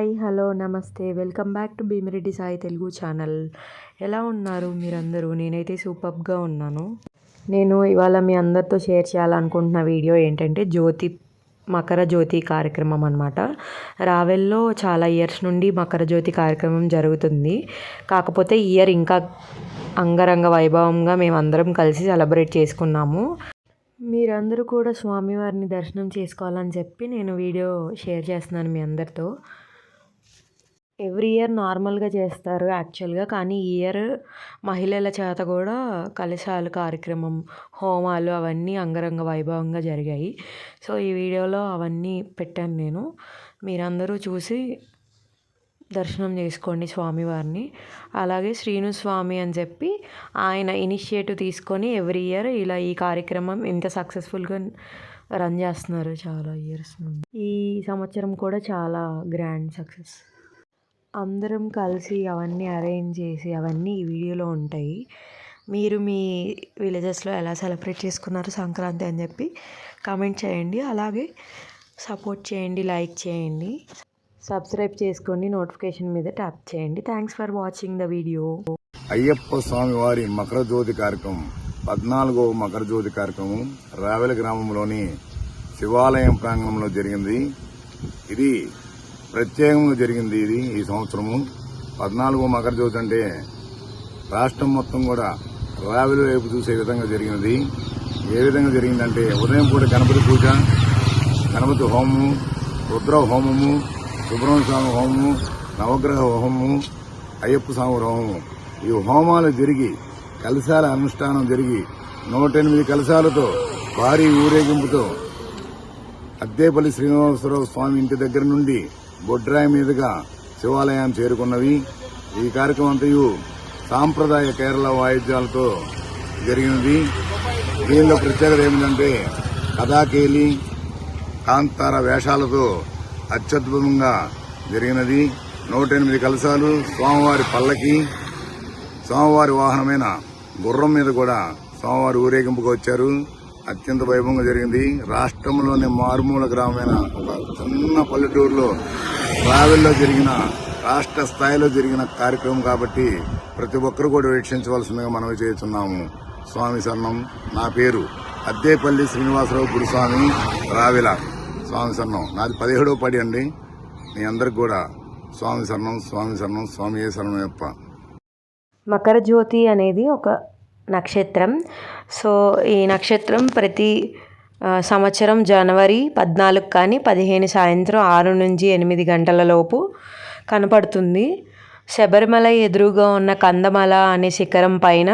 Hi hello నమస్తే. Welcome back to Bhimireddy Sai Telugu channel. ఎలా ఉన్నారు మీరందరూ? నేనైతే సూపర్గా ఉన్నాను. నేను ఇవాళ మీ అందరితో షేర్ చేయాలనుకుంటున్న వీడియో ఏంటంటే జ్యోతి మకర జ్యోతి కార్యక్రమం అనమాట రావెల్లో చాలా ఇయర్స్ నుండి మకర జ్యోతి కార్యక్రమం జరుగుతుంది. కాకపోతే ఇయర్ ఇంకా అంగరంగ వైభవంగా మేమందరం కలిసి సెలబ్రేట్ చేసుకున్నాము. మీరందరూ కూడా స్వామివారిని దర్శనం చేసుకోవాలని చెప్పి నేను వీడియో షేర్ చేస్తున్నాను మీ అందరితో. ఎవ్రీ ఇయర్ నార్మల్గా చేస్తారు యాక్చువల్గా. కానీ ఈ ఇయర్ మహిళల చేత కూడా కలశాలు కార్యక్రమం హోమాలు అవన్నీ అంగరంగ వైభవంగా జరిగాయి. సో ఈ వీడియోలో అవన్నీ పెట్టాను నేను. మీరందరూ చూసి దర్శనం చేసుకోండి స్వామివారిని. అలాగే శ్రీను స్వామి అని చెప్పి ఆయన ఇనిషియేటివ్ తీసుకొని ఎవ్రీ ఇయర్ ఇలా ఈ కార్యక్రమం ఇంత సక్సెస్ఫుల్గా రన్ చేస్తున్నారు చాలా ఇయర్స్ నుండి ఈ సంవత్సరం కూడా చాలా గ్రాండ్ సక్సెస్. అందరం కలిసి అవన్నీ అరేంజ్ చేసి అవన్నీ ఈ వీడియోలో ఉంటాయి. మీరు మీ విలేజెస్లో ఎలా సెలబ్రేట్ చేసుకున్నారు సంక్రాంతి అని చెప్పి కామెంట్ చేయండి. అలాగే సపోర్ట్ చేయండి లైక్ చేయండి సబ్స్క్రైబ్ చేసుకోండి నోటిఫికేషన్ మీద ట్యాప్ చేయండి. Thanks for watching the video. Ayyappa Swami వారి మకర జ్యోతి కార్యక్రమం పద్నాలుగవ మకర జ్యోతి కార్యక్రమం రావెల గ్రామంలోని శివాలయం ప్రాంగణంలో జరిగింది. ఇది ప్రత్యేకంగా జరిగింది ఇది ఈ సంవత్సరము. పద్నాలుగో మకర జ్యోతి అంటే రాష్ట్రం మొత్తం కూడా రావెల వైపు చూసే విధంగా జరిగినది. ఏ విధంగా జరిగిందంటే ఉదయం పూట గణపతి పూజ గణపతి హోమము రుద్ర హోమము సుబ్రహ్మణ్య స్వామి హోమము నవగ్రహ హోమము అయ్యప్ప స్వామి హోమము. ఈ హోమాలు జరిగి కలశాల అనుష్ఠానం జరిగి నూట ఎనిమిది కలశాలతో భారీ ఊరేగింపుతో అద్దేపల్లి శ్రీనివాసరావు స్వామి ఇంటి దగ్గర నుండి బొడ్రాయి మీదుగా శివాలయం చేరుకున్నవి. ఈ కార్యక్రమంతయు సాంప్రదాయ కేరళ వాయిద్యాలతో జరిగినది. దీనిలో ప్రత్యేకత ఏమిటంటే కథాకేలి కాంతార వేషాలతో అత్యద్భుతంగా జరిగినది. నూట ఎనిమిది కలశాలు స్వామివారి పల్లకి స్వామివారి వాహనమైన గుర్రం మీద కూడా స్వామివారి ఊరేగింపుకు వచ్చారు. అత్యంత వైభవంగా జరిగింది. రాష్ట్రంలోని మారుమూల గ్రామమైన ఒక చిన్న పల్లెటూరులో ట్రావెల్లో జరిగిన రాష్ట్ర స్థాయిలో జరిగిన కార్యక్రమం కాబట్టి ప్రతి ఒక్కరు కూడా వీక్షించవలసిందిగా మనవి చేస్తున్నాము. స్వామి సన్నం నా పేరు అద్దేపల్లి శ్రీనివాసరావు గురుస్వామి రావిల. స్వామి సన్నం నాది పదిహేడవ పడి అండి. మీ అందరికి కూడా స్వామి సన్నం స్వామి సన్నం స్వామి ఏ సరణమయ్యప్ప మకర జ్యోతి అనేది ఒక నక్షత్రం. సో ఈ నక్షత్రం ప్రతి సంవత్సరం జనవరి పద్నాలుగు కానీ పదిహేను సాయంత్రం ఆరు నుంచి ఎనిమిది గంటల లోపు కనపడుతుంది. శబరిమల ఎదురుగా ఉన్న కందమల అనే శిఖరం పైన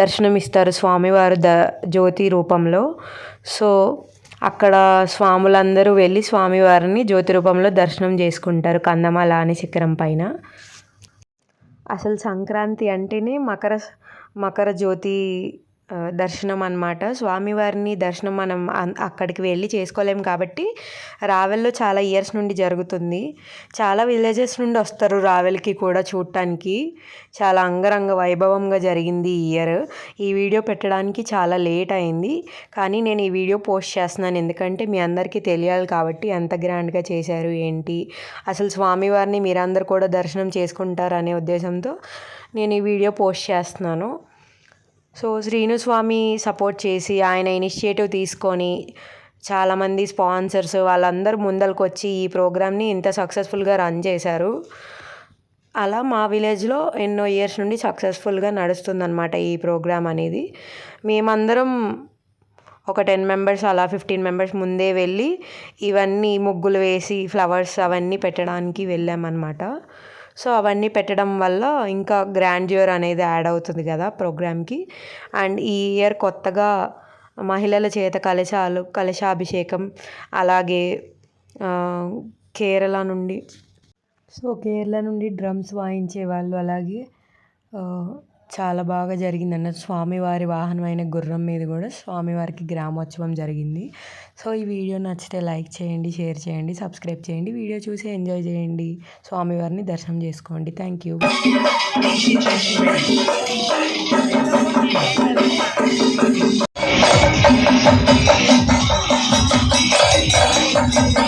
దర్శనమిస్తారు స్వామివారు ద జ్యోతి రూపంలో. సో అక్కడ స్వాములందరూ వెళ్ళి స్వామివారిని జ్యోతి రూపంలో దర్శనం చేసుకుంటారు కందమల అనే శిఖరం పైన. అసలు సంక్రాంతి అంటేనే మకర మకర జ్యోతి దర్శనం అన్నమాట. స్వామివారిని దర్శనం మనం అన్- అక్కడికి వెళ్ళి చేసుకోలేము కాబట్టి రావెల్లో చాలా ఇయర్స్ నుండి జరుగుతుంది. చాలా విలేజెస్ నుండి వస్తారు రావెల్కి కూడా చూడటానికి చాలా అంగరంగ వైభవంగా జరిగింది ఈ ఇయర్. ఈ వీడియో పెట్టడానికి చాలా లేట్ అయింది. కానీ నేను ఈ వీడియో పోస్ట్ చేస్తున్నాను. ఎందుకంటే మీ అందరికీ తెలియాలి కాబట్టి ఎంత గ్రాండ్గా చేశారు ఏంటి అసలు స్వామివారిని మీరందరూ కూడా దర్శనం చేసుకుంటారు అనే ఉద్దేశంతో నేను ఈ వీడియో పోస్ట్ చేస్తున్నాను. సో శ్రీను స్వామి సపోర్ట్ చేసి ఆయన ఇనిషియేటివ్ తీసుకొని చాలామంది స్పాన్సర్స్ వాళ్ళందరూ ముందరకు వచ్చి ఈ ప్రోగ్రామ్ని ఇంత సక్సెస్ఫుల్గా రన్ చేశారు. అలా మా విలేజ్లో ఎన్నో ఇయర్స్ నుండి సక్సెస్ఫుల్గా నడుస్తుందన్నమాట ఈ ప్రోగ్రామ్ అనేది. మేమందరం ఒక టెన్ మెంబర్స్ అలా ఫిఫ్టీన్ మెంబర్స్ ముందే వెళ్ళి ఇవన్నీ ముగ్గులు వేసి ఫ్లవర్స్ అవన్నీ పెట్టడానికి వెళ్ళామన్నమాట. సో అవన్నీ పెట్టడం వల్ల ఇంకా గ్రాండ్యూర్ అనేది యాడ్ అవుతుంది కదా ప్రోగ్రామ్కి అండ్ ఈ ఇయర్ కొత్తగా మహిళల చేత కలశాలు కలశాభిషేకం అలాగే కేరళ నుండి సో కేరళ నుండి డ్రమ్స్ వాయించే వాళ్ళు అలాగే చాలా బాగా జరిగిందన్న స్వామివారి వాహనమైన గుర్రం మీద కూడా స్వామివారికి గ్రామోత్సవం జరిగింది. సో ఈ వీడియో నచ్చితే లైక్ చేయండి షేర్ చేయండి సబ్స్క్రైబ్ చేయండి. వీడియో చూసి ఎంజాయ్ చేయండి. స్వామివారిని దర్శనం చేసుకోండి. Thank you.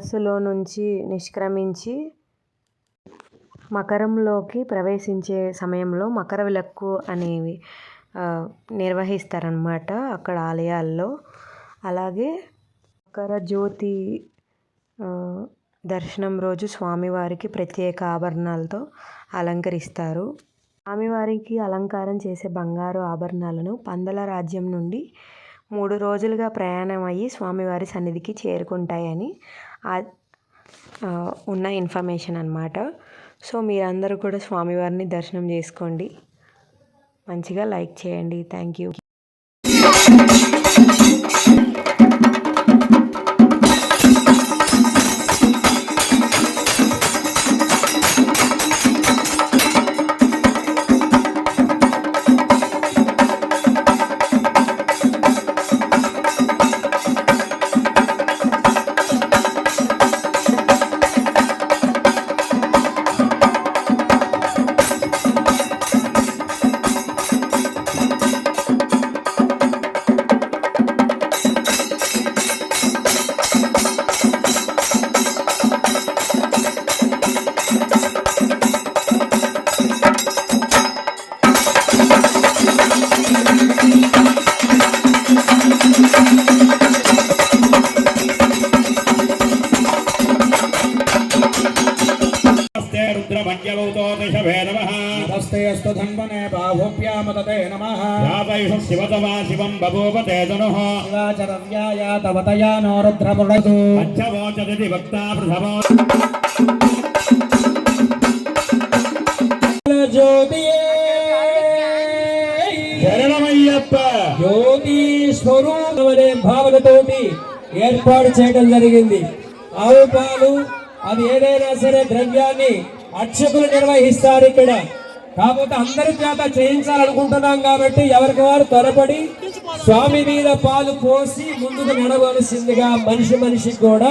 సూర్యుడు నుంచి నిష్క్రమించి మకరంలోకి ప్రవేశించే సమయంలో మకర విలక్కు అనేవి నిర్వహిస్తారనమాట అక్కడ ఆలయాల్లో. అలాగే మకర జ్యోతి దర్శనం రోజు స్వామివారికి ప్రత్యేక ఆభరణాలతో అలంకరిస్తారు. స్వామివారికి అలంకారం చేసే బంగారు ఆభరణాలను పందల రాజ్యం నుండి మూడు రోజులుగా ప్రయాణం అయ్యి స్వామివారి సన్నిధికి చేరుకుంటాయని ఉన్న ఇన్ఫర్మేషన్ అనమాట సో మీరందరూ కూడా స్వామివారిని దర్శనం చేసుకోండి. మంచిగా లైక్ చేయండి. Thank you. ధన్వనే బాహుభ్యామతే నమ. యావైః శివతవా శివం బభూవ తేజనుః శివాచరవ్యాయ తవతయా నో రుద్రముడదు పంచవోచతి వక్తా పృథవో శరణమయ్యప్ప. జ్యోతి స్వరూపమనే భావనతోటి ఏర్పాటు చేయడం జరిగింది. ఆవు పాలు అది ఏదైనా సరే ద్రవ్యాన్ని అర్చకులు నిర్వహిస్తారు ఇక్కడ. కాకపోతే అందరి చేత చేయించాలనుకుంటున్నాం కాబట్టి ఎవరికి వారు త్వరపడి స్వామి మీద పాలు పోసి ముందుకు నడవలసిందిగా మనిషి మనిషికి కూడా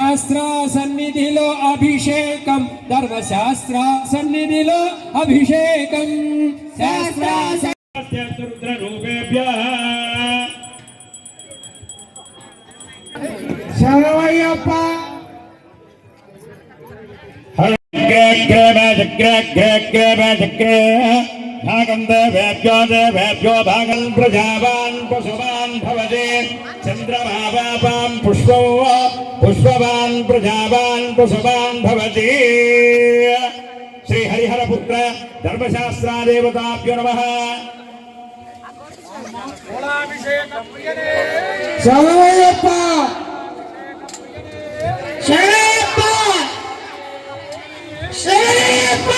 శాస్త్ర సన్నిధిలో అభిషేకం ధర్మశాస్త్ర సన్నిధిలో అభిషేకం శాస్త్ర రుద్రరూపేభ్య శరవయ్యప్ప భాగందేవేభ్యో भागन्देभ्यो देभ्यो भागन् प्रजावान् पुष्पो भवते। प्रजावान पुष्पौ भवजे श्री पशुवान् भवति। श्रीहरिहरपुत्र धर्मशास्त्रादेवताभ्यो नमः। சரணையப்ப சரணையப்ப சரணையப்ப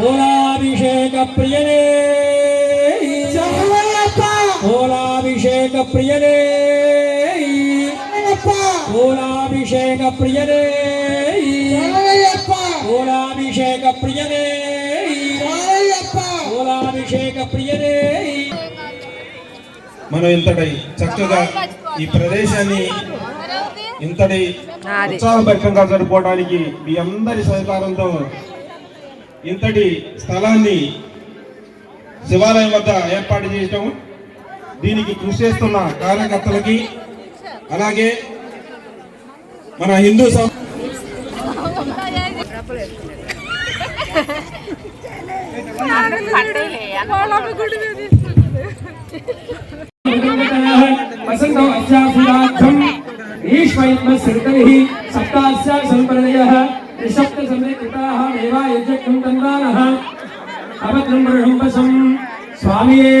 పూలాభిషేక ప్రియనే పూలాభిషేక ప్రియనే పూలాభిషేక ప్రియనే పూలాభిషేక ప్రియనే పూలాభిషేక ప్రియనే మనం ఇంతటి చక్కగా ఈ ప్రదేశాన్ని ఇంతటి ఉత్సాహభరితంగా జరుపుకోవడానికి మీ అందరి సహకారంతో ఇంతటి స్థలాన్ని శివాలయం వద్ద ఏర్పాటు చేయటం దీనికి కృషి చేస్తున్న కార్యకర్తలకి అలాగే మన హిందూ ఈశ్వైత్మ సృతై సంప్రదయ. सप्तास्या सम्प्रदयः त्रिसप्तसम्यक्ताः देवा यज्ञं तन्वानः अभद्रं वृषम्बसम् स्वामिये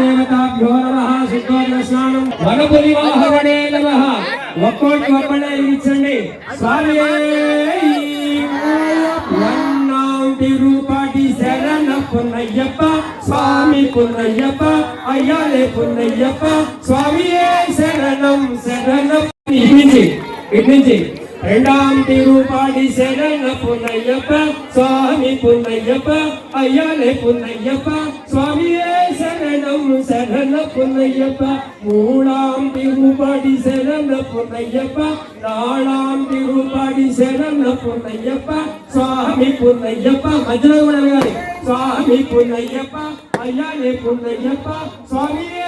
దేవతాభ్యో నమః శుద్ధోదన స్నానం వనపులి వాహవనే నమః ఒక్కోటి ఒక్కడే ఇచ్చండి స్వామియే వన్నాం తిరుపతి శరణ పున్నయ్యప్ప స్వామి పున్నయ్యప్ప అయ్యాలే పున్నయ్యప్ప స్వామియే శరణం శరణం ఇటు నుంచి ఇటు నుంచి రెండాం తిరుపాడి శరణ పున్నయ్యప్ప స్వామి పున్నయ్యప్ప అయ్యాలే పున్నయ్యప్ప స్వామియే శరణం శరణ పున్నయ్యప్ప మూడాం తిరుపాడి శరణ పున్నయ్యప్ప నాళాం తిరుపాడి శరణ పున్నయ్యప్ప స్వామి పున్నయ్యప్ప మధ్యలో కూడా అడగాలి స్వామి పున్నయ్యప్ప అయ్యాలే పున్నయ్యప్ప స్వామియే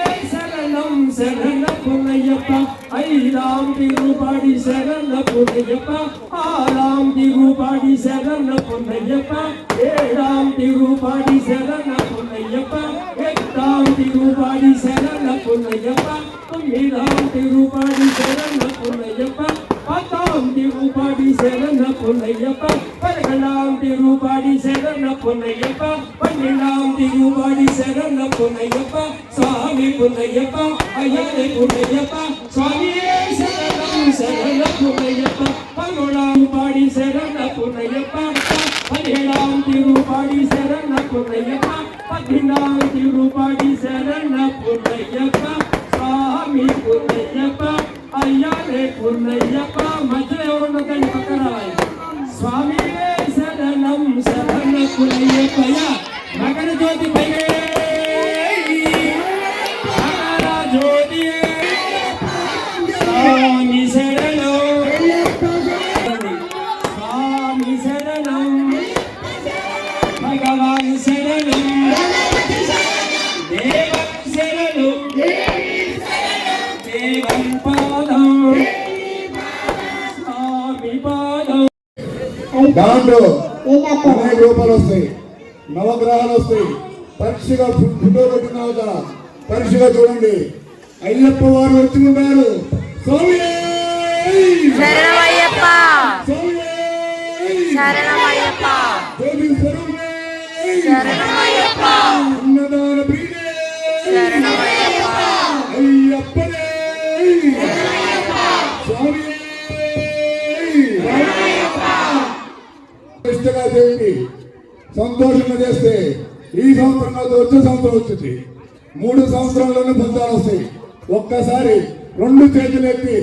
శరణం శరణ పున్నయ్యప్ప ఐదాం తిరుపాడి శరణ పున్నయ్యప్ప ఆరాం తిరుపాడి శరణ పున్నయ్యప్ప ఏడాం తిరుపాడి శరణ పున్నయ్యప్ప ఎట్టాం తిరుపాడి శరణ పున్నయ్యప్ప తొమ్మిదాం తిరుపాడి శరణ పున్నయ్యప్ప పతాం తిరుపాడి శరణ పున్నయ్యప్ప పదకొండాం తిరుపాడి శరణ పున్నయ్యప్ప పన్నెండాం తిరుపాడి శరణ పున్నయ్యప్ప స్వామి పున్నయ్యప్ప అయ్యనే పున్నయ్యప్ప స్వామియే శరణం శరణ పున్నయ్యప్ప పదమూడాం పాడి శరణ పున్నయ్యప్ప పదిహేడాం తిరుపాడి శరణ పున్నయ్యప్ప పద్దెనిమిదాం తిరుపాడి శరణ పున్నయ్యప్ప స్వామి పున్నయ్యప్ప అయ్యాలే పున్నయ్యప్ప మధ్యలో ఎవరున్నా దాన్ని పక్కన రావాలి స్వామి శరణం శరణ పున్నయ్యప్పయ్య మకర జ్యోతి పైనే మకర జ్యోతి స్వామి శరణం స్వామి శరణం భగవాన్ శరణం దాంట్లో అనేక రూపాలు వస్తాయి నవగ్రహాలు వస్తాయి పరీక్షగా ఫు- ఫోటో పెట్టిన తర్వాత పరీక్షగా చూడండి. అయ్యప్ప వారు వచ్చి ఉన్నారు స్వామి! దేవిని చేయండి. సంతోషంగా చేస్తే ఈ సంవత్సరం కాదు వచ్చే సంవత్సరం వచ్చింది. మూడు సంవత్సరాల్లోనే ఫలితాలు వస్తాయి. ఒక్కసారి రెండు చేతులు ఎత్తి.